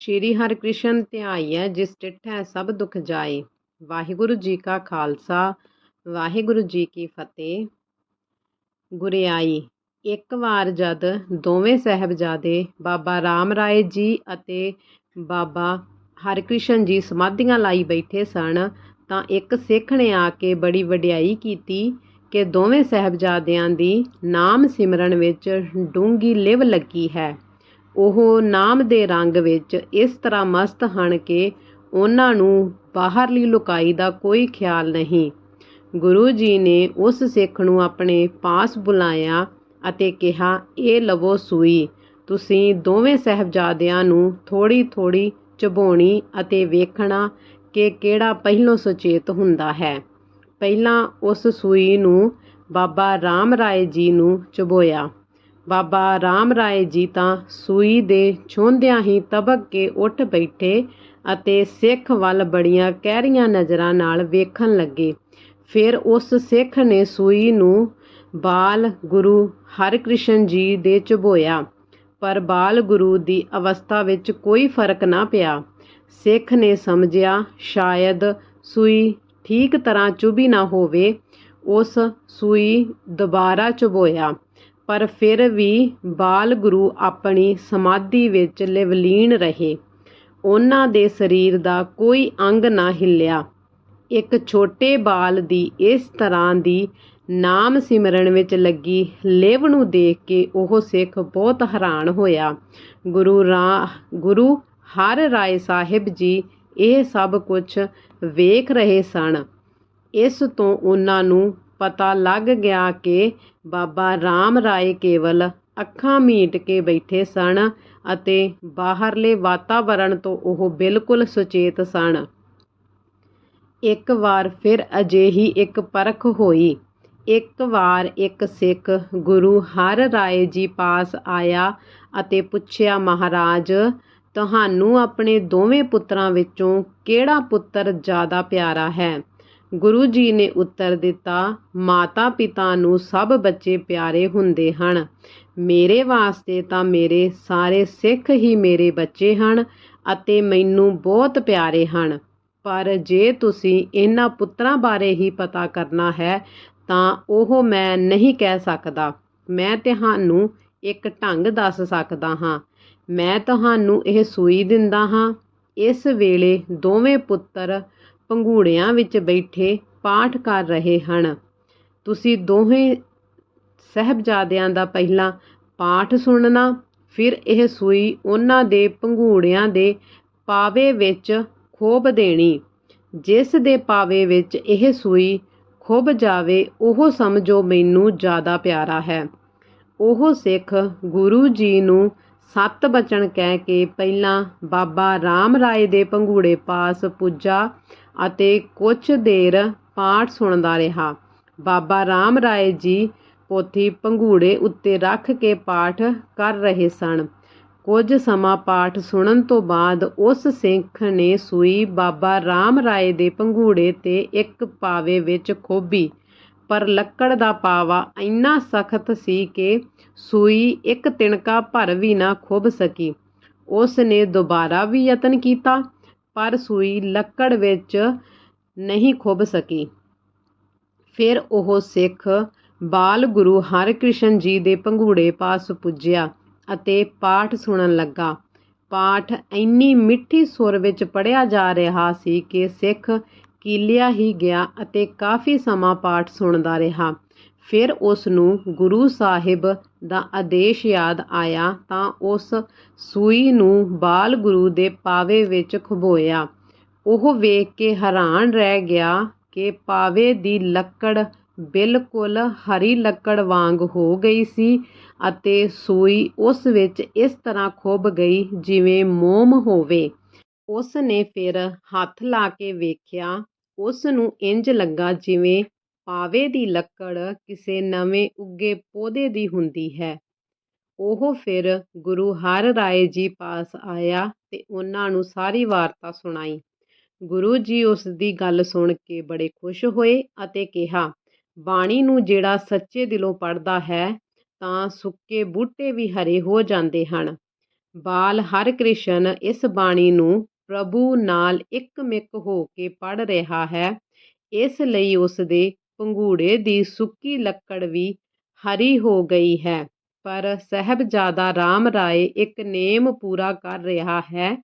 ਸ਼੍ਰੀ ਹਰਿਕ੍ਰਿਸ਼ਨ ਧਿਆਈਐ ਜਿਸ ਡਿਠੈ ਸਭ ਦੁਖ ਜਾਏ। ਵਾਹਿਗੁਰੂ ਜੀ ਕਾ ਖਾਲਸਾ, ਵਾਹਿਗੁਰੂ ਜੀ ਕੀ ਫਤਿਹ। ਗੁਰਿਆਈ, ਇੱਕ ਵਾਰ ਜਦ ਦੋਵੇਂ ਸਾਹਿਬਜ਼ਾਦੇ ਬਾਬਾ ਰਾਮ ਰਾਏ ਜੀ ਅਤੇ ਬਾਬਾ ਹਰਿਕ੍ਰਿਸ਼ਨ ਜੀ ਸਮਾਧੀਆਂ ਲਾਈ ਬੈਠੇ ਸਨ, ਤਾਂ ਇੱਕ ਸਿੱਖ ਨੇ ਆ ਕੇ ਬੜੀ ਵਡਿਆਈ ਕੀਤੀ ਕਿ ਦੋਵੇਂ ਸਾਹਿਬਜ਼ਾਦਿਆਂ ਦੀ ਨਾਮ ਸਿਮਰਨ ਵਿੱਚ ਡੂੰਗੀ ਲਿਵ ਲੱਗੀ ਹੈ। ਉਹ ਨਾਮ ਦੇ ਰੰਗ ਵਿੱਚ ਇਸ ਤਰ੍ਹਾਂ ਮਸਤ ਹਨ ਕਿ ਉਹਨਾਂ ਨੂੰ ਬਾਹਰਲੀ ਲੁਕਾਈ ਦਾ ਕੋਈ ਖਿਆਲ ਨਹੀਂ। ਗੁਰੂ ਜੀ ਨੇ ਉਸ ਸਿੱਖ ਨੂੰ ਆਪਣੇ ਪਾਸ ਬੁਲਾਇਆ ਅਤੇ ਕਿਹਾ, ਇਹ ਲਵੋ ਸੂਈ। ਤੁਸੀਂ ਦੋਵੇਂ ਸਾਹਿਬਜ਼ਾਦਿਆਂ ਨੂੰ ਥੋੜੀ ਥੋੜੀ ਚਬਾਉਣੀ ਅਤੇ ਵੇਖਣਾ ਕਿ ਕਿਹੜਾ ਪਹਿਲੋਂ ਸੁਚੇਤ ਹੁੰਦਾ ਹੈ। ਪਹਿਲਾਂ ਉਸ ਸੂਈ ਨੂੰ ਬਾਬਾ ਰਾਮ ਰਾਏ ਜੀ ਨੂੰ ਚਬੋਇਆ ਬਾਬਾ ਰਾਮ ਰਾਏ ਜੀ ਤਾਂ ਸੂਈ ਦੇ ਛੋਂਦਿਆਂ ਹੀ ਤਬਕ ਕੇ ਉੱਠ ਬੈਠੇ ਅਤੇ ਸਿੱਖ ਵੱਲ ਬੜੀਆਂ ਕਹਿਰੀਆਂ ਨਜ਼ਰਾਂ ਨਾਲ ਵੇਖਣ ਲੱਗੇ। ਫਿਰ ਉਸ ਸਿੱਖ ਨੇ ਸੂਈ ਨੂੰ ਬਾਲ ਗੁਰੂ ਹਰਿਕ੍ਰਿਸ਼ਨ ਜੀ ਦੇ ਚਬੋਇਆ ਪਰ ਬਾਲ ਗੁਰੂ ਦੀ ਅਵਸਥਾ ਵਿੱਚ ਕੋਈ ਫ਼ਰਕ ਨਾ ਪਿਆ। ਸਿੱਖ ਨੇ ਸਮਝਿਆ, ਸ਼ਾਇਦ ਸੂਈ ਠੀਕ ਤਰ੍ਹਾਂ ਚੁਭੀ ਨਾ ਹੋਵੇ। ਉਸ ਸੂਈ ਦੁਬਾਰਾ ਚਬੋਇਆ ਪਰ ਫਿਰ ਵੀ ਬਾਲ ਗੁਰੂ ਆਪਣੀ ਸਮਾਧੀ ਵਿੱਚ ਲਿਵਲੀਨ ਰਹੇ। ਉਹਨਾਂ ਦੇ ਸਰੀਰ ਦਾ ਕੋਈ ਅੰਗ ਨਾ ਹਿੱਲਿਆ। ਇੱਕ ਛੋਟੇ ਬਾਲ ਦੀ ਇਸ ਤਰ੍ਹਾਂ ਦੀ ਨਾਮ ਸਿਮਰਨ ਵਿੱਚ ਲੱਗੀ ਲੇਵ ਨੂੰ ਦੇਖ ਕੇ ਉਹ ਸਿੱਖ ਬਹੁਤ ਹੈਰਾਨ ਹੋਇਆ। ਗੁਰੂ ਰਾ, ਗੁਰੂ ਹਰ ਰਾਏ ਸਾਹਿਬ ਜੀ ਇਹ ਸਭ ਕੁਝ ਵੇਖ ਰਹੇ ਸਨ। ਇਸ ਤੋਂ ਉਹਨਾਂ ਨੂੰ ਪਤਾ ਲੱਗ ਗਿਆ ਕਿ ਬਾਬਾ ਰਾਮ ਰਾਏ ਕੇਵਲ ਅੱਖਾਂ ਮੀਟ ਕੇ ਬੈਠੇ ਸਨ ਅਤੇ ਬਾਹਰਲੇ ਵਾਤਾਵਰਣ ਤੋਂ ਉਹ ਬਿਲਕੁਲ ਸੁਚੇਤ ਸਨ। ਇੱਕ ਵਾਰ ਫਿਰ ਅਜਿਹੀ ਇੱਕ ਪਰਖ ਹੋਈ। ਇੱਕ ਵਾਰ ਇੱਕ ਸਿੱਖ ਗੁਰੂ ਹਰ ਰਾਏ ਜੀ ਪਾਸ ਆਇਆ ਅਤੇ ਪੁੱਛਿਆ, ਮਹਾਰਾਜ, ਤੁਹਾਨੂੰ ਆਪਣੇ ਦੋਵੇਂ ਪੁੱਤਰਾਂ ਵਿੱਚੋਂ ਕਿਹੜਾ ਪੁੱਤਰ ਜ਼ਿਆਦਾ ਪਿਆਰਾ ਹੈ? ਗੁਰੂ ਜੀ ਨੇ ਉੱਤਰ ਦਿੱਤਾ ਮਾਤਾ ਪਿਤਾ ਨੂੰ ਸਭ ਬੱਚੇ ਪਿਆਰੇ ਹੁੰਦੇ ਹਨ। ਮੇਰੇ ਵਾਸਤੇ ਤਾਂ ਮੇਰੇ ਸਾਰੇ ਸਿੱਖ ਹੀ ਮੇਰੇ ਬੱਚੇ ਹਨ ਅਤੇ ਮੈਨੂੰ ਬਹੁਤ ਪਿਆਰੇ ਹਨ। ਪਰ ਜੇ ਤੁਸੀਂ ਇਹਨਾਂ ਪੁੱਤਰਾਂ ਬਾਰੇ ਹੀ ਪਤਾ ਕਰਨਾ ਹੈ, ਤਾਂ ਉਹ ਮੈਂ ਨਹੀਂ ਕਹਿ ਸਕਦਾ। ਮੈਂ ਤੁਹਾਨੂੰ ਇੱਕ ਢੰਗ ਦੱਸ ਸਕਦਾ ਹਾਂ। ਮੈਂ ਤੁਹਾਨੂੰ ਇਹ ਸੂਈ ਦਿੰਦਾ ਹਾਂ, ਇਸ ਵੇਲੇ ਦੋਵੇਂ ਪੁੱਤਰ ਪੰਘੂੜਿਆਂ ਵਿੱਚ ਬੈਠੇ ਪਾਠ ਕਰ ਰਹੇ ਹਨ। ਤੁਸੀਂ ਦੋਹੇ ਸਹਿਬਜ਼ਾਦਿਆਂ ਦਾ ਪਹਿਲਾਂ ਪਾਠ ਸੁਣਨਾ, ਫਿਰ ਇਹ ਸੂਈ ਉਹਨਾਂ ਦੇ ਪੰਘੂੜਿਆਂ ਦੇ ਪਾਵੇ ਵਿੱਚ ਖੋਬ ਦੇਣੀ। ਜਿਸ ਦੇ ਪਾਵੇ ਵਿੱਚ ਇਹ ਸੂਈ ਖੁੱਭ ਜਾਵੇ, ਉਹ ਸਮਝੋ ਮੈਨੂੰ ਜ਼ਿਆਦਾ ਪਿਆਰਾ ਹੈ। ਉਹ ਸਿੱਖ ਗੁਰੂ ਜੀ ਨੂੰ ਸੱਤ ਬਚਨ ਕਹਿ ਕੇ ਪਹਿਲਾਂ ਬਾਬਾ ਰਾਮ ਰਾਏ ਦੇ ਪੰਘੂੜੇ ਪਾਸ ਪੁੱਜਾ ਅਤੇ ਕੁਝ ਦੇਰ ਪਾਠ ਸੁਣਦਾ ਰਿਹਾ। ਬਾਬਾ ਰਾਮ ਰਾਏ ਜੀ ਪੋਥੀ ਪੰਘੂੜੇ ਉੱਤੇ ਰੱਖ ਕੇ ਪਾਠ ਕਰ ਰਹੇ ਸਨ। ਕੁਝ ਸਮਾਂ ਪਾਠ ਸੁਣਨ ਤੋਂ ਬਾਅਦ ਉਸ ਸਿੱਖ ਨੇ ਸੂਈ ਬਾਬਾ ਰਾਮ ਰਾਏ ਦੇ ਪੰਘੂੜੇ ਤੇ ਇੱਕ ਪਾਵੇ ਵਿੱਚ ਖੋਬੀ ਪਰ ਲੱਕੜ ਦਾ ਪਾਵਾ ਇੰਨਾ ਸਖਤ ਸੀ ਕਿ ਸੂਈ ਇੱਕ ਤਿਣਕਾ ਭਰ ਵੀ ਨਾ ਖੁੱਭ ਸਕੀ। ਉਸ ਨੇ ਦੁਬਾਰਾ ਵੀ ਯਤਨ ਕੀਤਾ ਪਰ ਸੂਈ ਲੱਕੜ ਵਿੱਚ ਨਹੀਂ ਖੁੱਭ ਸਕੀ। ਫਿਰ ਉਹ ਸਿੱਖ ਬਾਲ ਗੁਰੂ ਹਰਿਕ੍ਰਿਸ਼ਨ ਜੀ ਦੇ ਪੰਘੂੜੇ ਪਾਸ ਪੁੱਜਿਆ ਅਤੇ ਪਾਠ ਸੁਣਨ ਲੱਗਾ। ਪਾਠ ਇੰਨੀ ਮਿੱਠੀ ਸੁਰ ਵਿੱਚ ਪੜਿਆ ਜਾ ਰਿਹਾ ਸੀ ਕਿ ਸਿੱਖ ਕੀਲਿਆ ਹੀ ਗਿਆ ਅਤੇ ਕਾਫੀ ਸਮਾਂ ਪਾਠ ਸੁਣਦਾ ਰਿਹਾ। ਫਿਰ ਉਸ ਨੂੰ ਗੁਰੂ ਸਾਹਿਬ ਦਾ ਆਦੇਸ਼ ਯਾਦ ਆਇਆ ਤਾਂ ਉਸ ਸੂਈ ਨੂੰ ਬਾਲ ਗੁਰੂ ਦੇ ਪਾਵੇ ਵਿੱਚ ਖਬੋਇਆ। ਉਹ ਵੇਖ ਕੇ ਹੈਰਾਨ ਰਹਿ ਗਿਆ ਕਿ ਪਾਵੇ ਦੀ ਲੱਕੜ ਬਿਲਕੁਲ ਹਰੀ ਲੱਕੜ ਵਾਂਗ ਹੋ ਗਈ ਸੀ ਅਤੇ ਸੂਈ ਉਸ ਵਿੱਚ ਇਸ ਤਰ੍ਹਾਂ ਖੁੱਭ ਗਈ ਜਿਵੇਂ ਮੋਮ ਹੋਵੇ। ਉਸ ਨੇ ਫਿਰ ਹੱਥ ਲਾ ਕੇ ਵੇਖਿਆ ਉਸ ਨੂੰ ਇੰਜ ਲੱਗਾ ਜਿਵੇਂ ਪਾਵੇ ਦੀ ਲੱਕੜ ਕਿਸੇ ਨਵੇਂ ਉੱਗੇ ਪੌਦੇ ਦੀ ਹੁੰਦੀ ਹੈ। ਉਹ ਫਿਰ ਗੁਰੂ ਹਰ ਰਾਏ ਜੀ ਪਾਸ ਆਇਆ ਤੇ ਉਹਨਾਂ ਨੂੰ ਸਾਰੀ ਵਾਰਤਾ ਸੁਣਾਈ। ਗੁਰੂ ਜੀ ਉਸ ਦੀ ਗੱਲ ਸੁਣ ਕੇ ਬੜੇ ਖੁਸ਼ ਹੋਏ ਅਤੇ ਕਿਹਾ, ਬਾਣੀ ਨੂੰ ਜਿਹੜਾ ਸੱਚੇ ਦਿਲੋਂ ਪੜ੍ਹਦਾ ਹੈ, ਤਾਂ ਸੁੱਕੇ ਬੂਟੇ ਵੀ ਹਰੇ ਹੋ ਜਾਂਦੇ ਹਨ। ਬਾਲ ਹਰਿਕ੍ਰਿਸ਼ਨ ਇਸ ਬਾਣੀ ਨੂੰ ਪ੍ਰਭੂ ਨਾਲ ਇੱਕ ਮਿੱਕ ਹੋ ਕੇ ਪੜ੍ਹ ਰਿਹਾ ਹੈ। ਇਸ ਲਈ ਉਸ ਦੇ ਪੰਘੂੜੇ ਦੀ ਸੁੱਕੀ ਲੱਕੜ ਵੀ ਹਰੀ ਹੋ ਗਈ ਹੈ। ਪਰ ਸਾਹਿਬਜ਼ਾਦਾ ਰਾਮ ਰਾਏ ਇੱਕ ਨੇਮ ਪੂਰਾ ਕਰ ਰਿਹਾ ਹੈ।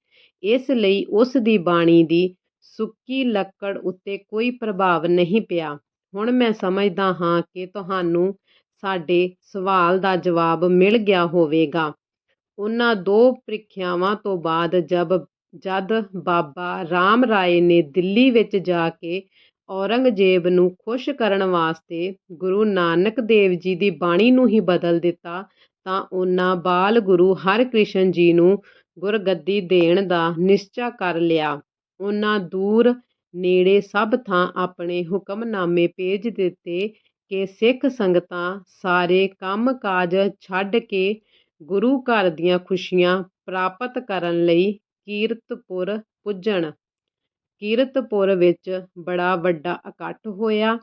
ਇਸ ਲਈ ਉਸ ਦੀ ਬਾਣੀ ਦੀ ਸੁੱਕੀ ਲੱਕੜ ਉੱਤੇ ਕੋਈ ਪ੍ਰਭਾਵ ਨਹੀਂ ਪਿਆ। ਹੁਣ ਮੈਂ ਸਮਝਦਾ ਹਾਂ ਕਿ ਤੁਹਾਨੂੰ ਸਾਡੇ ਸਵਾਲ ਦਾ ਜਵਾਬ ਮਿਲ ਗਿਆ ਹੋਵੇਗਾ। ਉਹਨਾਂ ਦੋ ਪ੍ਰੀਖਿਆਵਾਂ ਤੋਂ ਬਾਅਦ ਜਬ ਜਦ ਬਾਬਾ ਰਾਮ ਰਾਏ ਨੇ ਦਿੱਲੀ ਵਿੱਚ ਜਾ ਕੇ ਔਰੰਗਜ਼ੇਬ ਨੂੰ ਖੁਸ਼ ਕਰਨ ਵਾਸਤੇ ਗੁਰੂ ਨਾਨਕ ਦੇਵ ਜੀ ਦੀ ਬਾਣੀ ਨੂੰ ਹੀ ਬਦਲ ਦਿੱਤਾ, ਤਾਂ ਉਹਨਾਂ ਬਾਲ ਗੁਰੂ ਹਰਕ੍ਰਿਸ਼ਨ ਜੀ ਨੂੰ ਗੁਰਗੱਦੀ ਦੇਣ ਦਾ ਨਿਸ਼ਚਾ ਕਰ ਲਿਆ। ਉਹਨਾਂ ਦੂਰ ਨੇੜੇ ਸਭ ਥਾਂ ਆਪਣੇ ਹੁਕਮਨਾਮੇ ਭੇਜ ਦਿੱਤੇ ਕਿ ਸਿੱਖ ਸੰਗਤਾਂ ਸਾਰੇ ਕੰਮ ਕਾਜ ਛੱਡ ਕੇ ਗੁਰੂ ਘਰ ਦੀਆਂ ਖੁਸ਼ੀਆਂ ਪ੍ਰਾਪਤ ਕਰਨ ਲਈ ਕੀਰਤਪੁਰ ਪੁੱਜਣ। ਕੀਰਤਪੁਰ ਵਿੱਚ ਬੜਾ ਵੱਡਾ ਇਕੱਠ ਹੋਇਆ।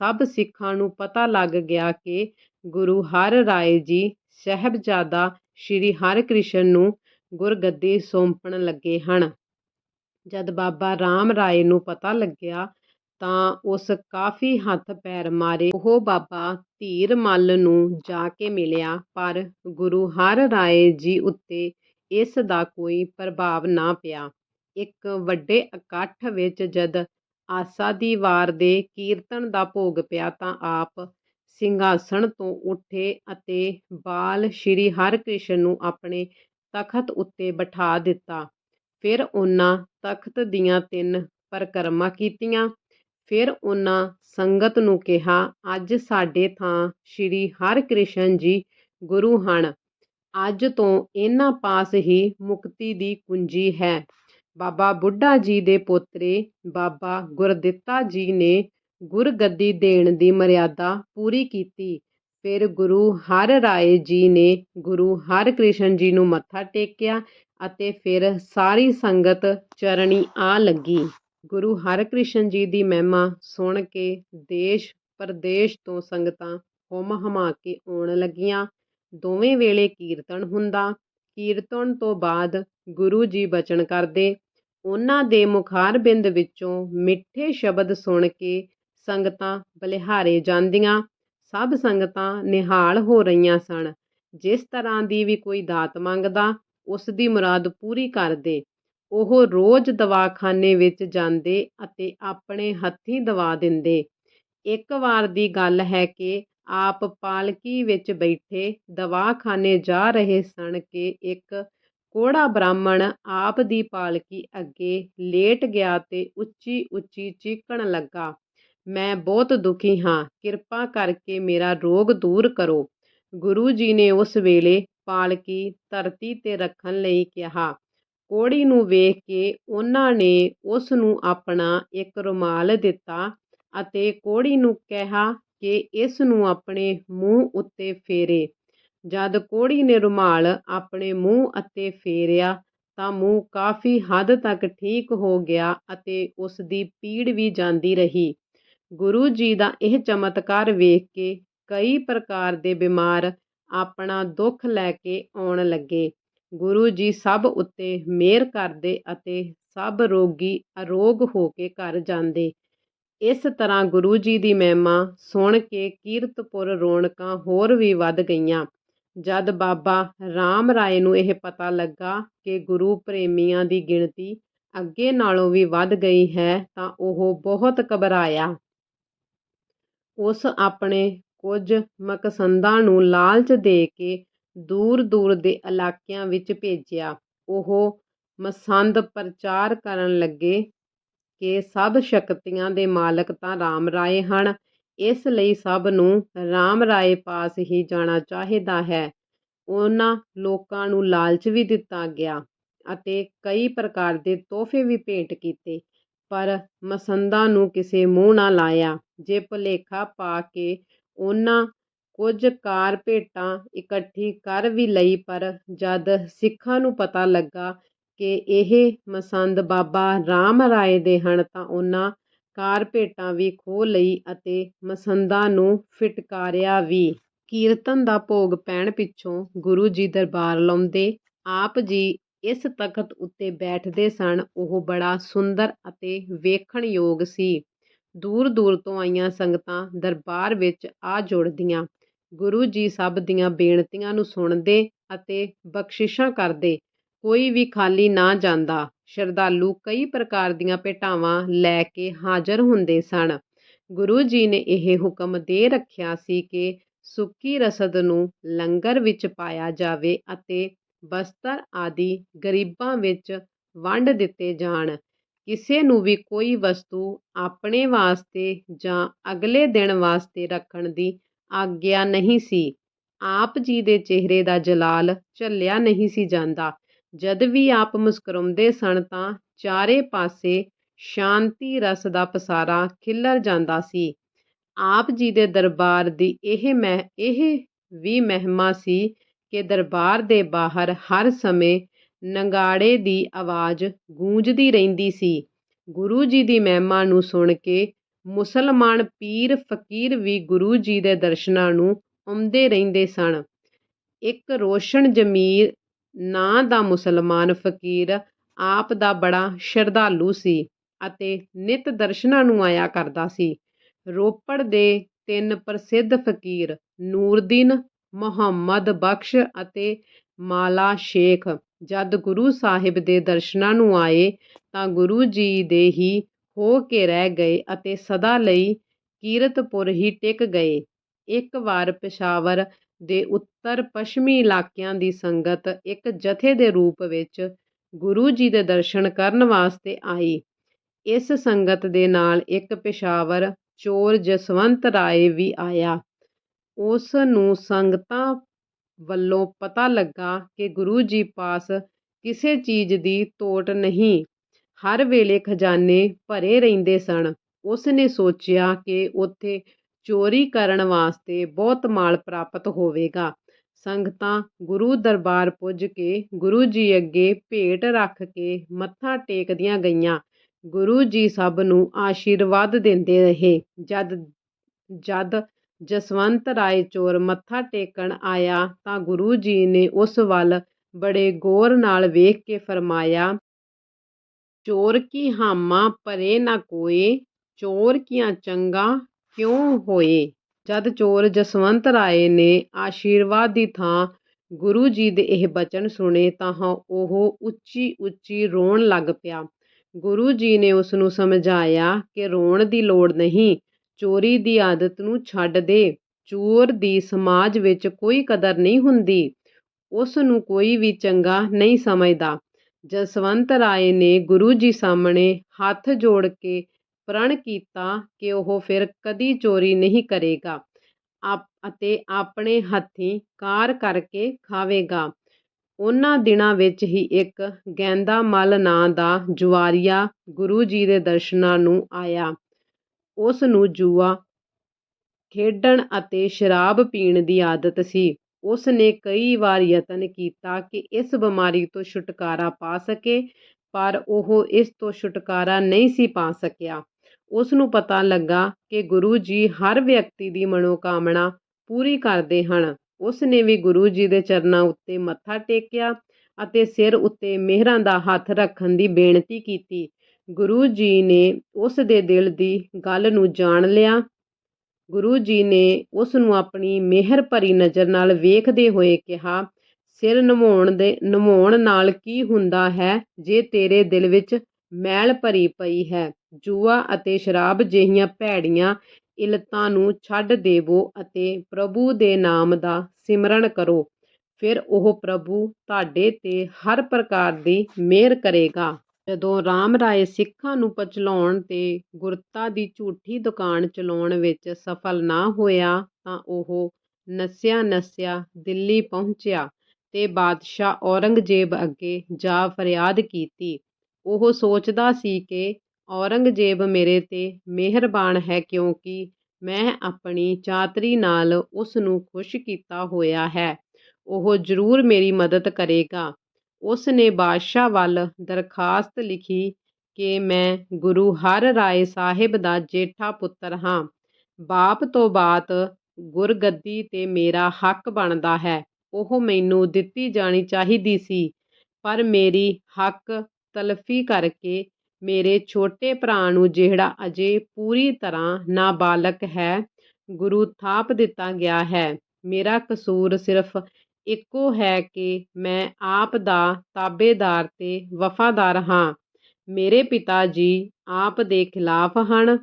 ਸਭ ਸਿੱਖਾਂ ਨੂੰ ਪਤਾ ਲੱਗ ਗਿਆ ਕਿ ਗੁਰੂ ਹਰ ਰਾਏ ਜੀ ਸਾਹਿਬਜ਼ਾਦਾ ਸ਼੍ਰੀ ਹਰਿਕ੍ਰਿਸ਼ਨ ਨੂੰ ਗੁਰਗੱਦੀ ਸੌਂਪਣ ਲੱਗੇ ਹਨ। ਜਦ ਬਾਬਾ ਰਾਮ ਰਾਏ ਨੂੰ ਪਤਾ ਲੱਗਿਆ ਤਾਂ ਉਸ ਕਾਫੀ ਹੱਥ ਪੈਰ ਮਾਰੇ। ਉਹ ਬਾਬਾ ਧੀਰ ਮੱਲ ਨੂੰ ਜਾ ਕੇ ਮਿਲਿਆ, ਪਰ ਗੁਰੂ ਹਰ ਰਾਏ ਜੀ ਉੱਤੇ ਇਸ ਦਾ ਕੋਈ ਪ੍ਰਭਾਵ ਨਾ ਪਿਆ। ਇੱਕ ਵੱਡੇ ਇਕੱਠ ਵਿੱਚ ਜਦ ਆਸਾ ਦੀ ਵਾਰ ਦੇ ਕੀਰਤਨ ਦਾ ਭੋਗ ਪਿਆ ਤਾਂ ਆਪ ਸਿੰਘਾਸਣ ਤੋਂ ਉੱਠੇ ਅਤੇ ਬਾਲ ਸ਼੍ਰੀ ਹਰਿਕ੍ਰਿਸ਼ਨ ਨੂੰ ਆਪਣੇ ਤਖਤ ਉੱਤੇ ਬਿਠਾ ਦਿੱਤਾ। ਫਿਰ ਉਹਨਾਂ ਤਖਤ ਦੀਆਂ ਤਿੰਨ ਪਰਿਕਰਮਾ ਕੀਤੀਆਂ। ਫਿਰ ਉਹਨਾਂ ਸੰਗਤ ਨੂੰ ਕਿਹਾ, ਅੱਜ ਸਾਡੇ ਥਾਂ ਸ਼੍ਰੀ ਹਰਿਕ੍ਰਿਸ਼ਨ ਜੀ ਗੁਰੂ ਹਨ। ਅੱਜ ਤੋਂ ਇਹਨਾਂ ਪਾਸ ਹੀ ਮੁਕਤੀ ਦੀ ਕੁੰਜੀ ਹੈ। ਬਾਬਾ ਬੁੱਢਾ ਜੀ ਦੇ ਪੋਤਰੇ ਬਾਬਾ ਗੁਰਦਿੱਤਾ ਜੀ ਨੇ ਗੁਰਗੱਦੀ ਦੇਣ ਦੀ ਮਰਿਆਦਾ ਪੂਰੀ ਕੀਤੀ। ਫਿਰ ਗੁਰੂ ਹਰ ਰਾਏ ਜੀ ਨੇ ਗੁਰੂ ਹਰਕ੍ਰਿਸ਼ਨ ਜੀ ਨੂੰ ਮੱਥਾ ਟੇਕਿਆ ਅਤੇ ਫਿਰ ਸਾਰੀ ਸੰਗਤ ਚਰਣੀ ਆ ਲੱਗੀ। ਗੁਰੂ ਹਰਕ੍ਰਿਸ਼ਨ ਜੀ ਦੀ ਮਹਿਮਾ ਸੁਣ ਕੇ ਦੇਸ਼ ਪ੍ਰਦੇਸ਼ ਤੋਂ ਸੰਗਤਾਂ ਹੁਮ ਹਮਾ ਕੇ ਆਉਣ ਲੱਗੀਆਂ। ਦੋਵੇਂ ਵੇਲੇ ਕੀਰਤਨ ਹੁੰਦਾ ਕੀਰਤਨ ਤੋਂ ਬਾਅਦ ਗੁਰੂ ਜੀ ਬਚਨ ਕਰਦੇ, ਉਹਨਾਂ ਦੇ ਮੁਖਾਰਬਿੰਦ ਵਿੱਚੋਂ ਮਿੱਠੇ ਸ਼ਬਦ ਸੁਣ ਕੇ ਸੰਗਤਾਂ ਬਲਿਹਾਰੇ ਜਾਂਦੀਆਂ। ਸਭ ਸੰਗਤਾਂ ਨਿਹਾਲ ਹੋ ਰਹੀਆਂ ਸਨ। ਜਿਸ ਤਰ੍ਹਾਂ ਦੀ ਵੀ ਕੋਈ ਦਾਤ ਮੰਗਦਾ, ਉਸ ਦੀ ਮੁਰਾਦ ਪੂਰੀ ਕਰਦੇ। ਉਹ ਰੋਜ਼ ਦਵਾਖਾਨੇ ਵਿੱਚ ਜਾਂਦੇ ਅਤੇ ਆਪਣੇ ਹੱਥੀਂ ਦਵਾ ਦਿੰਦੇ। ਇੱਕ ਵਾਰ ਦੀ ਗੱਲ ਹੈ ਕਿ ਆਪ ਪਾਲਕੀ ਵਿੱਚ ਬੈਠੇ ਦਵਾਖਾਨੇ ਜਾ ਰਹੇ ਸਨ ਕਿ ਇੱਕ ਕੋੜਾ ਬ੍ਰਾਹਮਣ ਆਪ ਦੀ ਪਾਲਕੀ ਅੱਗੇ ਲੇਟ ਗਿਆ ਤੇ ਉੱਚੀ ਉੱਚੀ ਚੀਕਣ ਲੱਗਾ। ਮੈਂ ਬਹੁਤ ਦੁਖੀ ਹਾਂ, ਕਿਰਪਾ ਕਰਕੇ ਮੇਰਾ ਰੋਗ ਦੂਰ ਕਰੋ। ਗੁਰੂ ਜੀ ਨੇ ਉਸ ਵੇਲੇ ਪਾਲਕੀ ਧਰਤੀ ਤੇ ਰੱਖਣ ਲਈ ਕਿਹਾ। ਕੋੜੀ ਨੂੰ ਵੇਖ ਕੇ ਉਹਨਾਂ ਨੇ ਉਸ ਨੂੰ ਆਪਣਾ ਇੱਕ ਰੁਮਾਲ ਦਿੱਤਾ ਅਤੇ ਕੋੜੀ ਨੂੰ ਕਿਹਾ ਕਿ ਇਸ ਨੂੰ ਆਪਣੇ ਮੂੰਹ ਉੱਤੇ ਫੇਰੇ। ਜਦ ਕੋੜੀ ਨੇ ਰੁਮਾਲ ਆਪਣੇ ਮੂੰਹ ਅਤੇ ਫੇਰਿਆ, ਤਾਂ ਮੂੰਹ ਕਾਫੀ ਹੱਦ ਤੱਕ ਠੀਕ ਹੋ ਗਿਆ ਅਤੇ ਉਸ ਦੀ ਪੀੜ ਵੀ ਜਾਂਦੀ ਰਹੀ। ਗੁਰੂ ਜੀ ਦਾ ਇਹ ਚਮਤਕਾਰ ਵੇਖ ਕੇ ਕਈ ਪ੍ਰਕਾਰ ਦੇ ਬਿਮਾਰ ਆਪਣਾ ਦੁੱਖ ਲੈ ਕੇ ਆਉਣ ਲੱਗੇ। ਗੁਰੂ ਜੀ ਸਭ ਉੱਤੇ ਮਿਹਰ ਕਰਦੇ ਅਤੇ ਸਭ ਰੋਗੀ ਅਰੋਗ ਹੋ ਕੇ ਘਰ ਜਾਂਦੇ। ਇਸ ਤਰ੍ਹਾਂ ਗੁਰੂ ਜੀ ਦੀ ਮਹਿਮਾ ਸੁਣ ਕੇ ਕੀਰਤਪੁਰ ਰੌਣਕਾਂ ਹੋਰ ਵੀ ਵੱਧ ਗਈਆਂ। ਜਦ ਬਾਬਾ ਰਾਮ ਰਾਏ ਨੂੰ ਇਹ ਪਤਾ ਲੱਗਾ ਕਿ ਗੁਰੂ ਪ੍ਰੇਮੀਆਂ ਦੀ ਗਿਣਤੀ ਅੱਗੇ ਨਾਲੋਂ ਵੀ ਵੱਧ ਗਈ ਹੈ ਤਾਂ ਉਹ ਬਹੁਤ ਘਬਰਾਇਆ। ਉਸ ਆਪਣੇ ਕੁਝ ਮਕਸੰਦਾਂ ਨੂੰ ਲਾਲਚ ਦੇ ਕੇ ਦੂਰ ਦੂਰ ਦੇ ਇਲਾਕਿਆਂ ਵਿੱਚ ਭੇਜਿਆ। ਉਹ ਮਸੰਦ ਪ੍ਰਚਾਰ ਕਰਨ ਲੱਗੇ ਕਿ ਸਭ ਸ਼ਕਤੀਆਂ ਦੇ ਮਾਲਕ ਤਾਂ ਰਾਮ ਰਾਏ ਹਨ। ਇਸ ਲਈ ਸਭ ਨੂੰ ਰਾਮ ਰਾਏ ਪਾਸ ਹੀ ਜਾਣਾ ਚਾਹੀਦਾ ਹੈ। ਉਹਨਾਂ ਲੋਕਾਂ ਨੂੰ ਲਾਲਚ ਵੀ ਦਿੱਤਾ ਗਿਆ ਅਤੇ ਕਈ ਪ੍ਰਕਾਰ ਦੇ ਤੋਹਫੇ ਵੀ ਭੇਟ ਕੀਤੇ, ਪਰ ਮਸੰਦਾਂ ਨੂੰ ਕਿਸੇ ਮੂੰਹ ਨਾ ਲਾਇਆ। ਜੇ ਭੁਲੇਖਾ ਪਾ ਕੇ ਉਹਨਾਂ ਕੁਝ ਕਾਰ ਭੇਟਾਂ ਇਕੱਠੀ ਕਰ ਵੀ ਲਈ, ਪਰ ਜਦ ਸਿੱਖਾਂ ਨੂੰ ਪਤਾ ਲੱਗਾ ਕਿ ਇਹ ਮਸੰਦ ਬਾਬਾ ਰਾਮ ਰਾਏ ਦੇ ਹਨ ਤਾਂ ਉਹਨਾਂ ਕਾਰਪੇਟਾਂ ਵੀ ਖੋਹ ਲਈ ਅਤੇ ਮਸੰਦਾਂ ਨੂੰ ਫਿਟਕਾਰਿਆ ਵੀ। ਕੀਰਤਨ ਦਾ ਭੋਗ ਪੈਣ ਪਿੱਛੋਂ ਗੁਰੂ ਜੀ ਦਰਬਾਰ ਲਾਉਂਦੇ ਆਪ ਜੀ ਇਸ ਤਖ਼ਤ ਉੱਤੇ ਬੈਠਦੇ ਸਨ। ਉਹ ਬੜਾ ਸੁੰਦਰ ਅਤੇ ਵੇਖਣ ਯੋਗ ਸੀ। ਦੂਰ ਦੂਰ ਤੋਂ ਆਈਆਂ ਸੰਗਤਾਂ ਦਰਬਾਰ ਵਿੱਚ ਆ ਜੁੜਦੀਆਂ। ਗੁਰੂ ਜੀ ਸਭ ਦੀਆਂ ਬੇਨਤੀਆਂ ਨੂੰ ਸੁਣਦੇ ਅਤੇ ਬਖਸ਼ਿਸ਼ਾਂ ਕਰਦੇ ਕੋਈ ਵੀ ਖਾਲੀ ਨਾ ਜਾਂਦਾ। ਸ਼ਰਧਾਲੂ ਕਈ ਪ੍ਰਕਾਰ ਦੀਆਂ ਭੇਟਾਵਾਂ ਲੈ ਕੇ ਹਾਜ਼ਰ ਹੁੰਦੇ ਸਨ। ਗੁਰੂ ਜੀ ਨੇ ਇਹ ਹੁਕਮ ਦੇ ਰੱਖਿਆ ਸੀ ਕਿ ਸੁੱਕੀ ਰਸਦ ਨੂੰ ਲੰਗਰ ਵਿੱਚ ਪਾਇਆ ਜਾਵੇ ਅਤੇ ਬਸਤਰ ਆਦਿ ਗਰੀਬਾਂ ਵਿੱਚ ਵੰਡ ਦਿੱਤੇ ਜਾਣ। ਕਿਸੇ ਨੂੰ ਵੀ ਕੋਈ ਵਸਤੂ ਆਪਣੇ ਵਾਸਤੇ ਜਾਂ ਅਗਲੇ ਦਿਨ ਵਾਸਤੇ ਰੱਖਣ ਦੀ ਆਗਿਆ ਨਹੀਂ ਸੀ। ਆਪ ਜੀ ਦੇ ਚਿਹਰੇ ਦਾ ਜਲਾਲ ਝੱਲਿਆ ਨਹੀਂ ਸੀ ਜਾਂਦਾ। ਜਦ ਵੀ ਆਪ ਮੁਸਕਰਾਉਂਦੇ ਸਨ ਤਾਂ ਚਾਰੇ ਪਾਸੇ ਸ਼ਾਂਤੀ ਰਸ ਦਾ ਪਸਾਰਾ ਖਿੱਲਰ ਜਾਂਦਾ ਸੀ। ਆਪ ਜੀ ਦੇ ਦਰਬਾਰ ਦੀ ਇਹ ਮਹਿ, ਇਹ ਵੀ ਮਹਿਮਾ ਸੀ ਕਿ ਦਰਬਾਰ ਦੇ ਬਾਹਰ ਹਰ ਸਮੇਂ ਨੰਗਾੜੇ ਦੀ ਆਵਾਜ਼ ਗੂੰਜਦੀ ਰਹਿੰਦੀ ਸੀ। ਗੁਰੂ ਜੀ ਦੀ ਮਹਿਮਾ ਨੂੰ ਸੁਣ ਕੇ ਮੁਸਲਮਾਨ ਪੀਰ ਫਕੀਰ ਵੀ ਗੁਰੂ ਜੀ ਦੇ ਦਰਸ਼ਨਾਂ ਨੂੰ ਆਉਂਦੇ ਰਹਿੰਦੇ ਸਨ। ਇੱਕ ਰੋਸ਼ਨ ਜਮੀਰ ਨਾਂ ਦਾ ਮੁਸਲਮਾਨ ਫਕੀਰ ਆਪ ਦਾ ਬੜਾ ਸ਼ਰਧਾਲੂ ਸੀ ਅਤੇ ਨਿੱਤ ਦਰਸ਼ਨਾਂ ਨੂੰ ਆਇਆ ਕਰਦਾ ਸੀ। ਰੋਪੜ ਦੇ ਤਿੰਨ ਪ੍ਰਸਿੱਧ ਫਕੀਰ ਨੂਰਦੀਨ, ਮੁਹੰਮਦ ਬਖਸ਼ ਅਤੇ ਮਾਲਾ ਸ਼ੇਖ ਜਦ ਗੁਰੂ ਸਾਹਿਬ ਦੇ ਦਰਸ਼ਨਾਂ ਨੂੰ ਆਏ ਤਾਂ ਗੁਰੂ ਜੀ ਦੇ ਹੀ ਹੋ ਕੇ ਰਹਿ ਗਏ ਅਤੇ ਸਦਾ ਲਈ ਕੀਰਤਪੁਰ ਹੀ ਟਿਕ ਗਏ। ਇੱਕ ਵਾਰ ਪੇਸ਼ਾਵਰ ਦੇ ਉੱਤਰ ਪੱਛਮੀ ਇਲਾਕਿਆਂ ਦੀ ਸੰਗਤ ਇੱਕ ਜਥੇ ਦੇ ਰੂਪ ਵਿੱਚ ਗੁਰੂ ਜੀ ਦੇ ਦਰਸ਼ਨ ਕਰਨ ਵਾਸਤੇ ਆਈ। ਇਸ ਸੰਗਤ ਦੇ ਨਾਲ ਇੱਕ ਪੇਸ਼ਾਵਰ, ਚੋਰ ਜਸਵੰਤ ਰਾਏ ਵੀ ਆਇਆ। ਉਸ ਨੂੰ ਸੰਗਤਾਂ ਵੱਲੋਂ ਪਤਾ ਲੱਗਾ ਕਿ ਗੁਰੂ ਜੀ ਪਾਸ ਕਿਸੇ ਚੀਜ਼ ਦੀ ਤੋਟ ਨਹੀਂ, ਹਰ ਵੇਲੇ ਖਜ਼ਾਨੇ ਭਰੇ ਰਹਿੰਦੇ ਸਨ। ਉਸ ਨੇ ਸੋਚਿਆ ਕਿ ਉੱਥੇ ਚੋਰੀ ਕਰਨ ਵਾਸਤੇ ਬਹੁਤ ਮਾਲ ਪ੍ਰਾਪਤ ਹੋਵੇਗਾ। ਸੰਗਤਾਂ, ਗੁਰੂ ਦਰਬਾਰ ਪੁੱਜ ਕੇ ਗੁਰੂ ਜੀ ਅੱਗੇ ਭੇਟ ਰੱਖ ਕੇ ਮੱਥਾ ਟੇਕਦੀਆਂ ਗਈਆਂ। ਗੁਰੂ ਜੀ ਸਭ ਨੂੰ ਆਸ਼ੀਰਵਾਦ ਦਿੰਦੇ ਰਹੇ। ਜਦ ਜਦ ਜਸਵੰਤ ਰਾਏ ਚੋਰ ਮੱਥਾ ਟੇਕਣ ਆਇਆ ਤਾਂ ਗੁਰੂ ਜੀ ਨੇ ਉਸ ਵੱਲ ਬੜੇ ਗੌਰ ਨਾਲ ਵੇਖ ਕੇ ਫਰਮਾਇਆ, ਚੋਰ ਕੀ ਹਾਮਾ ਪਰੇ ਨਾ ਕੋਏ, ਚੋਰ ਕੀਆਂ ਚੰਗਾ ਕਿਉਂ ਹੋਏ? ਜਦ ਚੋਰ ਜਸਵੰਤ ਰਾਏ ਨੇ ਆਸ਼ੀਰਵਾਦ ਦੀ ਥਾਂ ਗੁਰੂ ਜੀ ਦੇ ਇਹ ਬਚਨ ਸੁਣੇ ਤਾਂ ਉਹ ਉੱਚੀ ਉੱਚੀ ਰੋਣ ਲੱਗ ਪਿਆ। ਗੁਰੂ ਜੀ ਨੇ ਉਸ ਨੂੰ ਸਮਝਾਇਆ ਕਿ ਰੋਣ ਦੀ ਲੋੜ ਨਹੀਂ, ਚੋਰੀ ਦੀ ਆਦਤ ਨੂੰ ਛੱਡ ਦੇ, ਚੋਰ ਦੀ ਸਮਾਜ ਵਿੱਚ ਕੋਈ ਕਦਰ ਨਹੀਂ ਹੁੰਦੀ ਉਸ ਨੂੰ ਕੋਈ ਵੀ ਚੰਗਾ ਨਹੀਂ ਸਮਝਦਾ। ਜਸਵੰਤ ਰਾਏ ਨੇ ਗੁਰੂ ਜੀ ਸਾਹਮਣੇ ਹੱਥ ਜੋੜ ਕੇ ਪ੍ਰਣ ਕੀਤਾ ਕਿ ਉਹ ਫਿਰ ਕਦੀ ਚੋਰੀ ਨਹੀਂ ਕਰੇਗਾ। ਆਪ ਅਤੇ ਆਪਣੇ ਹੱਥੀਂ ਕਾਰ ਕਰਕੇ ਖਾਵੇਗਾ। ਉਹਨਾਂ ਦਿਨਾਂ ਵਿੱਚ ਹੀ ਇੱਕ ਗੈਂਦਾ ਮੱਲ ਨਾਂ ਦਾ ਜੁਆਰੀਆ ਗੁਰੂ ਜੀ ਦੇ ਦਰਸ਼ਨਾਂ ਨੂੰ ਆਇਆ। ਉਸ ਨੂੰ ਜੂਆ ਖੇਡਣ ਅਤੇ ਸ਼ਰਾਬ ਪੀਣ ਦੀ ਆਦਤ ਸੀ। ਉਸ ਨੇ ਕਈ ਵਾਰ ਯਤਨ ਕੀਤਾ ਕਿ ਇਸ ਬਿਮਾਰੀ ਤੋਂ ਛੁਟਕਾਰਾ ਪਾ ਸਕੇ, ਪਰ ਉਹ ਇਸ ਤੋਂ ਛੁਟਕਾਰਾ ਨਹੀਂ ਸੀ ਪਾ ਸਕਿਆ। ਉਸ ਨੂੰ ਪਤਾ ਲੱਗਾ ਕਿ ਗੁਰੂ ਜੀ ਹਰ ਵਿਅਕਤੀ ਦੀ ਮਨੋਕਾਮਨਾ ਪੂਰੀ ਕਰਦੇ ਹਨ। ਉਸ ਨੇ ਵੀ ਗੁਰੂ ਜੀ ਦੇ ਚਰਨਾਂ ਉੱਤੇ ਮੱਥਾ ਟੇਕਿਆ ਅਤੇ ਸਿਰ ਉੱਤੇ ਮਿਹਰਾਂ ਦਾ ਹੱਥ ਰੱਖਣ ਦੀ ਬੇਨਤੀ ਕੀਤੀ। ਗੁਰੂ ਜੀ ਨੇ ਉਸ ਦੇ ਦਿਲ ਦੀ ਗੱਲ ਨੂੰ ਜਾਣ ਲਿਆ। ਗੁਰੂ ਜੀ ਨੇ ਉਸ ਨੂੰ ਆਪਣੀ ਮਿਹਰ ਭਰੀ ਨਜ਼ਰ ਨਾਲ ਵੇਖਦੇ ਹੋਏ ਕਿਹਾ, ਸਿਰ ਨਵਾਉਣ ਦੇ ਨਵਾਉਣ ਨਾਲ ਕੀ ਹੁੰਦਾ ਹੈ ਜੇ ਤੇਰੇ ਦਿਲ ਵਿੱਚ ਮੈਲ ਭਰੀ ਪਈ ਹੈ? ਜੂਆ ਅਤੇ ਸ਼ਰਾਬ ਜਿਹੀਆਂ ਭੈੜੀਆਂ ਇਲਤਾਂ ਨੂੰ ਛੱਡ ਦੇਵੋ ਅਤੇ ਪ੍ਰਭੂ ਦੇ ਨਾਮ ਦਾ ਸਿਮਰਨ ਕਰੋ। ਫਿਰ ਉਹ ਪ੍ਰਭੂ ਤੁਹਾਡੇ ਤੇ ਹਰ ਪ੍ਰਕਾਰ ਦੀ ਮਿਹਰ ਕਰੇਗਾ। ਜਦੋਂ ਰਾਮ ਰਾਏ ਸਿੱਖਾਂ ਨੂੰ ਪਚਲਾਉਣ ਤੇ ਗੁਰਤਾ ਦੀ ਝੂਠੀ ਦੁਕਾਨ ਚਲਾਉਣ ਵਿੱਚ ਸਫਲ ਨਾ ਹੋਇਆ ਤਾਂ ਉਹ ਨੱਸਿਆ ਨੱਸਿਆ ਦਿੱਲੀ ਪਹੁੰਚਿਆ ਤੇ ਬਾਦਸ਼ਾਹ ਔਰੰਗਜ਼ੇਬ ਅੱਗੇ ਜਾ ਫਰਿਆਦ ਕੀਤੀ। ਉਹ ਸੋਚਦਾ ਸੀ ਕਿ ਔਰੰਗਜ਼ੇਬ ਮੇਰੇ ਤੇ ਮਿਹਰਬਾਨ ਹੈ ਕਿਉਂਕਿ ਮੈਂ ਆਪਣੀ ਚਾਤਰੀ ਨਾਲ ਉਸ ਨੂੰ ਖੁਸ਼ ਕੀਤਾ ਹੋਇਆ ਹੈ। ਉਹ ਜ਼ਰੂਰ ਮੇਰੀ ਮਦਦ ਕਰੇਗਾ। ਉਸ ਨੇ ਬਾਦਸ਼ਾਹ ਵੱਲ ਦਰਖਾਸਤ ਲਿਖੀ ਕਿ ਮੈਂ ਗੁਰੂ ਹਰ ਰਾਏ ਸਾਹਿਬ ਦਾ ਜੇਠਾ ਪੁੱਤਰ ਹਾਂ। ਬਾਪ ਤੋਂ ਬਾਅਦ ਗੁਰਗੱਦੀ ਤੇ ਮੇਰਾ ਹੱਕ ਬਣਦਾ ਹੈ। ਉਹ ਮੈਨੂੰ ਦਿੱਤੀ ਜਾਣੀ ਚਾਹੀਦੀ ਸੀ, ਪਰ ਮੇਰੀ ਹੱਕ ਤਲਫੀ ਕਰਕੇ ਮੇਰੇ ਛੋਟੇ ਭਰਾ ਨੂੰ ਜਿਹੜਾ ਅਜੇ ਪੂਰੀ ਤਰ੍ਹਾਂ ਨਾਬਾਲਗ ਹੈ, ਗੁਰੂ ਥਾਪ ਦਿੱਤਾ ਗਿਆ ਹੈ। ਮੇਰਾ ਕਸੂਰ ਸਿਰਫ ਇੱਕੋ ਹੈ ਕਿ ਮੈਂ ਆਪ ਦਾ ਤਾਬੇਦਾਰ ਤੇ ਵਫ਼ਾਦਾਰ ਹਾਂ। ਮੇਰੇ ਪਿਤਾ ਜੀ ਆਪ ਦੇ ਖਿਲਾਫ ਹਨ।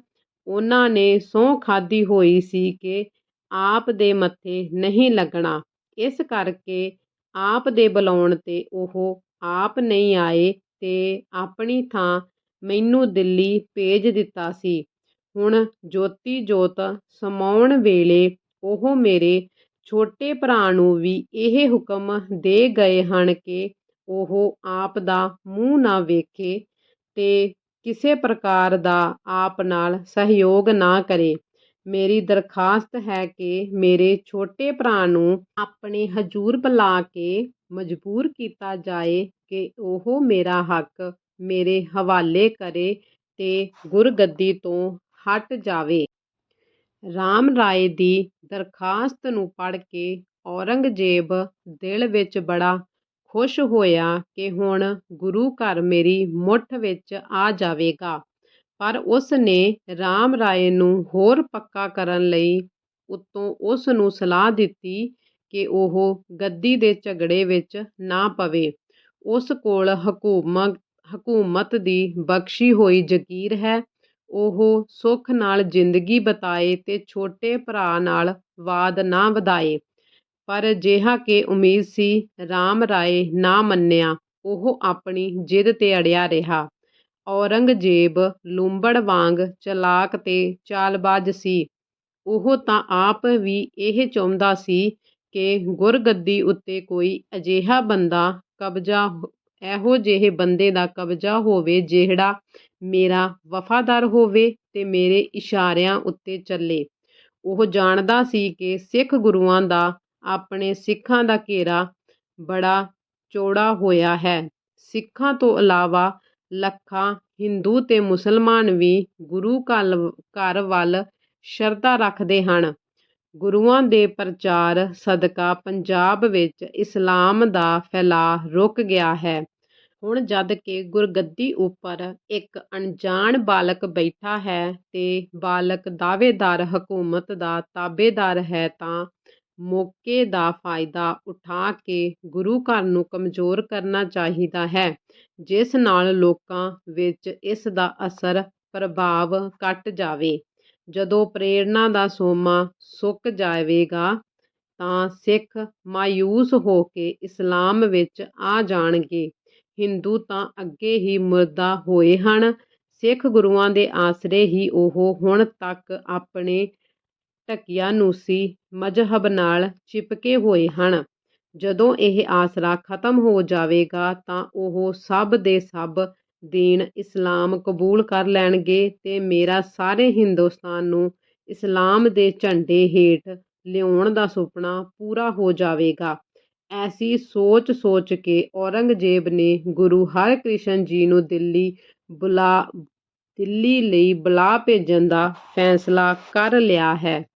ਉਹਨਾਂ ਨੇ ਸਹੁੰ ਖਾਧੀ ਹੋਈ ਸੀ ਕਿ ਆਪ ਦੇ ਮੱਥੇ ਨਹੀਂ ਲੱਗਣਾ। ਇਸ ਕਰਕੇ ਆਪ ਦੇ ਬੁਲਾਉਣ ਤੇ ਉਹ ਆਪ ਨਹੀਂ ਆਏ ਤੇ ਆਪਣੀ ਥਾਂ ਮੈਨੂੰ ਦਿੱਲੀ ਭੇਜ ਦਿੱਤਾ ਸੀ। ਹੁਣ ਜੋਤੀ ਜੋਤ ਸਮਾਉਣ ਵੇਲੇ ਉਹ ਮੇਰੇ ਛੋਟੇ ਭਰਾ ਨੂੰ ਵੀ ਇਹ ਹੁਕਮ ਦੇ ਗਏ ਹਨ ਕਿ ਉਹ ਆਪ ਦਾ ਮੂੰਹ ਨਾ ਵੇਖੇ ਤੇ ਕਿਸੇ ਪ੍ਰਕਾਰ ਦਾ ਆਪ ਨਾਲ ਸਹਿਯੋਗ ਨਾ ਕਰੇ। ਮੇਰੀ ਦਰਖਾਸਤ ਹੈ ਕਿ ਮੇਰੇ ਛੋਟੇ ਭਰਾ ਨੂੰ ਆਪਣੇ ਹਜ਼ੂਰ ਬੁਲਾ ਕੇ ਮਜਬੂਰ ਕੀਤਾ ਜਾਏ ਕਿ ਉਹ ਮੇਰਾ ਹੱਕ ਮੇਰੇ ਹਵਾਲੇ ਕਰੇ ਤੇ ਗੁਰਗੱਦੀ ਤੋਂ ਹਟ ਜਾਵੇ। ਰਾਮ ਰਾਏ ਦੀ ਦਰਖਾਸਤ ਨੂੰ ਪੜ੍ਹ ਕੇ ਔਰੰਗਜ਼ੇਬ ਦਿਲ ਵਿੱਚ ਬੜਾ ਖੁਸ਼ ਹੋਇਆ ਕਿ ਹੁਣ ਗੁਰੂ ਘਰ ਮੇਰੀ ਮੁੱਠ ਵਿੱਚ ਆ ਜਾਵੇਗਾ। ਪਰ ਉਸ ਨੇ ਰਾਮ ਰਾਏ ਨੂੰ ਹੋਰ ਪੱਕਾ ਕਰਨ ਲਈ ਉਤੋਂ ਉਸ ਨੂੰ ਸਲਾਹ ਦਿੱਤੀ ਕਿ ਉਹ ਗੱਦੀ ਦੇ ਝਗੜੇ ਵਿੱਚ ਨਾ ਪਵੇ। ਉਸ ਕੋਲ ਹਕੂਮਤ ਹਕੂਮਤ ਦੀ ਬਖਸ਼ੀ ਹੋਈ ਜ਼ਗੀਰ ਹੈ। ਉਹ ਸੁੱਖ ਨਾਲ ਜ਼ਿੰਦਗੀ ਬਿਤਾਏ ਤੇ ਛੋਟੇ ਭਰਾ ਨਾਲ ਵਾਦ ਨਾ ਵਧਾਏ। ਪਰ ਜਿਹਾ ਕਿ ਉਮੀਦ ਸੀ, ਰਾਮ ਰਾਏ ਨਾ ਮੰਨਿਆ, ਉਹ ਆਪਣੀ ਜਿੱਦ ਤੇ ਅੜਿਆ ਰਿਹਾ। ਔਰੰਗਜ਼ੇਬ ਲੂੰਬੜ ਵਾਂਗ ਚਲਾਕ ਤੇ ਚਾਲਬਾਜ਼ ਸੀ। ਉਹ ਤਾਂ ਆਪ ਵੀ ਇਹ ਚਾਹੁੰਦਾ ਸੀ ਕਿ ਗੁਰਗੱਦੀ ਉੱਤੇ ਕੋਈ ਅਜਿਹਾ ਬੰਦਾ ਕਬਜ਼ਾ ਇਹੋ ਜਿਹੇ ਬੰਦੇ ਦਾ ਕਬਜ਼ਾ ਹੋਵੇ ਜਿਹੜਾ ਮੇਰਾ ਵਫ਼ਾਦਾਰ ਹੋਵੇ ਤੇ ਮੇਰੇ ਇਸ਼ਾਰਿਆਂ ਉੱਤੇ ਚੱਲੇ। ਉਹ ਜਾਣਦਾ ਸੀ ਕਿ ਸਿੱਖ ਗੁਰੂਆਂ ਦਾ ਆਪਣੇ ਸਿੱਖਾਂ ਦਾ ਘੇਰਾ ਬੜਾ ਚੌੜਾ ਹੋਇਆ ਹੈ। ਸਿੱਖਾਂ ਤੋਂ ਇਲਾਵਾ ਲੱਖਾਂ ਹਿੰਦੂ ਤੇ ਮੁਸਲਮਾਨ ਵੀ ਗੁਰੂ ਘਰ ਵੱਲ ਸ਼ਰਧਾ ਰੱਖਦੇ ਹਨ। ਗੁਰੂਆਂ ਦੇ ਪ੍ਰਚਾਰ ਸਦਕਾ ਪੰਜਾਬ ਵਿੱਚ ਇਸਲਾਮ ਦਾ ਫੈਲਾਅ ਰੁਕ ਗਿਆ ਹੈ। ਹੁਣ ਜਦ ਕਿ ਗੁਰਗੱਦੀ ਉੱਪਰ ਇੱਕ ਅਣਜਾਣ ਬਾਲਕ ਬੈਠਾ ਹੈ ਤੇ ਬਾਲਕ ਦਾਅਵੇਦਾਰ ਹਕੂਮਤ ਦਾ ਤਾਬੇਦਾਰ ਹੈ ਤਾਂ ਮੌਕੇ ਦਾ ਫਾਇਦਾ ਉਠਾ ਕੇ ਗੁਰੂ ਘਰ ਨੂੰ ਕਮਜ਼ੋਰ ਕਰਨਾ ਚਾਹੀਦਾ ਹੈ, ਜਿਸ ਨਾਲ ਲੋਕਾਂ ਵਿੱਚ ਇਸ ਦਾ ਅਸਰ, ਪ੍ਰਭਾਵ ਘਟ ਜਾਵੇ। ਜਦੋਂ ਪ੍ਰੇਰਣਾ ਦਾ ਸੋਮਾ ਸੁੱਕ ਜਾਵੇਗਾ, ਤਾਂ ਸਿੱਖ ਮਾਯੂਸ ਹੋ ਕੇ ਇਸਲਾਮ ਵਿੱਚ ਆ ਜਾਣਗੇ। ਹਿੰਦੂ ਤਾਂ ਅੱਗੇ ਹੀ ਮੁਰਦਾ ਹੋਏ ਹਨ, ਸਿੱਖ ਗੁਰੂਆਂ ਦੇ ਆਸਰੇ ਹੀ ਉਹ ਹੁਣ ਤੱਕ ਆਪਣੇ ਢਕੀਆਨੂਸੀ ਮਜ਼ਹਬ ਨਾਲ ਚਿਪਕੇ ਹੋਏ ਹਨ। ਜਦੋਂ ਇਹ ਆਸਰਾ ਖਤਮ ਹੋ ਜਾਵੇਗਾ, ਤਾਂ ਉਹ ਸਭ ਦੇ ਸਭ ਦੀਨ ਇਸਲਾਮ ਕਬੂਲ ਕਰ ਲੈਣਗੇ ਤੇ ਮੇਰਾ ਸਾਰੇ ਹਿੰਦੁਸਤਾਨ ਨੂੰ ਇਸਲਾਮ ਦੇ ਝੰਡੇ ਹੇਠ ਲਿਆਉਣ ਦਾ ਸੁਪਨਾ ਪੂਰਾ ਹੋ ਜਾਵੇਗਾ। ਐਸੀ ਸੋਚ ਸੋਚ ਕੇ ਔਰੰਗਜ਼ੇਬ ਨੇ ਗੁਰੂ ਹਰਕ੍ਰਿਸ਼ਨ ਜੀ ਨੂੰ ਦਿੱਲੀ ਬੁਲਾ, ਦਿੱਲੀ ਲਈ ਬੁਲਾ ਭੇਜਣ ਦਾ ਫੈਸਲਾ ਕਰ ਲਿਆ ਹੈ।